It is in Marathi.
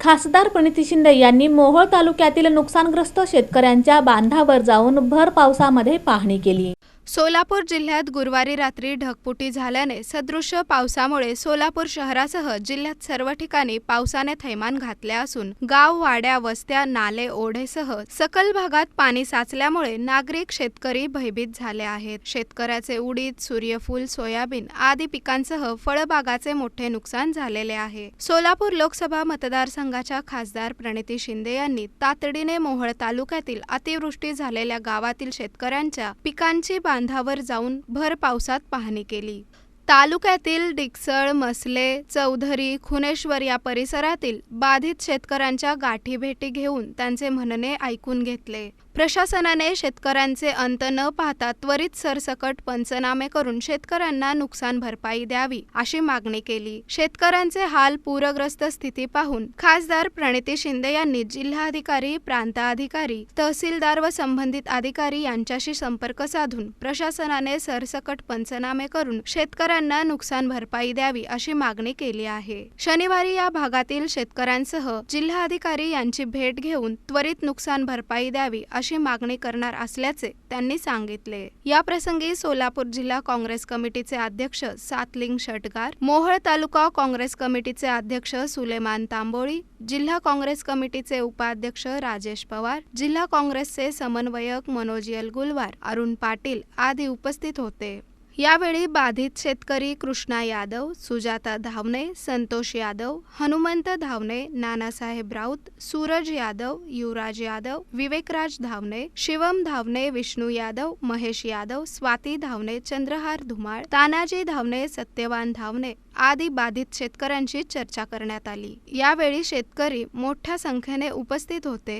खासदार प्रणिती शिंदे यांनी मोहोळ तालुक्यातील नुकसानग्रस्त शेतकऱ्यांच्या बांधावर जाऊन भर पावसामध्ये पाहणी केली. सोलापूर जिल्ह्यात गुरुवारी रात्री ढगपुटी झाल्याने सदृश्य पावसामुळे सोलापूर शहरासह जिल्ह्यात सर्व ठिकाणी पावसाने थैमान घातले असून गाव वाड्या वस्त्या नाले ओढेसह सकल भागात पाणी साचल्यामुळे नागरिक शेतकरी भयभीत झाले आहेत. शेतकऱ्याचे उडीद सूर्यफूल सोयाबीन आदी पिकांसह फळबागाचे मोठे नुकसान झालेले आहे. सोलापूर लोकसभा मतदारसंघाच्या खासदार प्रणिती शिंदे यांनी तातडीने मोहोळ तालुक्यातील अतिवृष्टी झालेल्या गावातील शेतकऱ्यांच्या पिकांची बांधावर जाऊन भर पावसात पाहणी केली. तालुक्यातील डिकसळ मसले चौधरी खुनेश्वर या परिसरातील बाधित शेतकऱ्यांच्या गाठी भेटी घेऊन त्यांचे म्हणणे ऐकून घेतले. प्रशासनाने शेतकऱ्यांचे अंत न पाहता त्वरित सरसकट पंचनामे करून शेतकऱ्यांना नुकसान भरपाई द्यावी अशी मागणी केली. शेतकऱ्यांचे हाल पूरग्रस्त स्थिती पाहून खासदार प्रणिती शिंदे यांनी जिल्हाधिकारी प्रांताधिकारी तहसीलदार व संबंधित अधिकारी यांच्याशी संपर्क साधून प्रशासनाने सरसकट पंचनामे करून शेतकऱ्यांना नुकसान भरपाई द्यावी अशी मागणी केली आहे. शनिवारी या भागातील शेतकऱ्यांसह जिल्हाधिकारी यांची भेट घेऊन त्वरित नुकसान भरपाई द्यावी अशी मागणी करणार असल्याचे त्यांनी सांगितले. याप्रसंगी सोलापूर जिल्हा काँग्रेस कमिटीचे अध्यक्ष सातलिंग शटगार मोहळ तालुका काँग्रेस कमिटीचे अध्यक्ष सुलेमान तांबोळी जिल्हा काँग्रेस कमिटीचे उपाध्यक्ष राजेश पवार जिल्हा काँग्रेसचे समन्वयक मनोज यलगुलवार अरुण पाटील आदी उपस्थित होते. यावेळी बाधित शेतकरी कृष्णा यादव सुजाता धावणे संतोष यादव हनुमंत धावणे नानासाहेब राऊत सूरज यादव युवराज यादव विवेकराज धावणे शिवम धावणे विष्णू यादव महेश यादव स्वाती धावणे चंद्रहार धुमाळ तानाजी धावणे सत्यवान धावणे आदी बाधित शेतकऱ्यांशी चर्चा करण्यात आली. यावेळी शेतकरी मोठ्या संख्येने उपस्थित होते.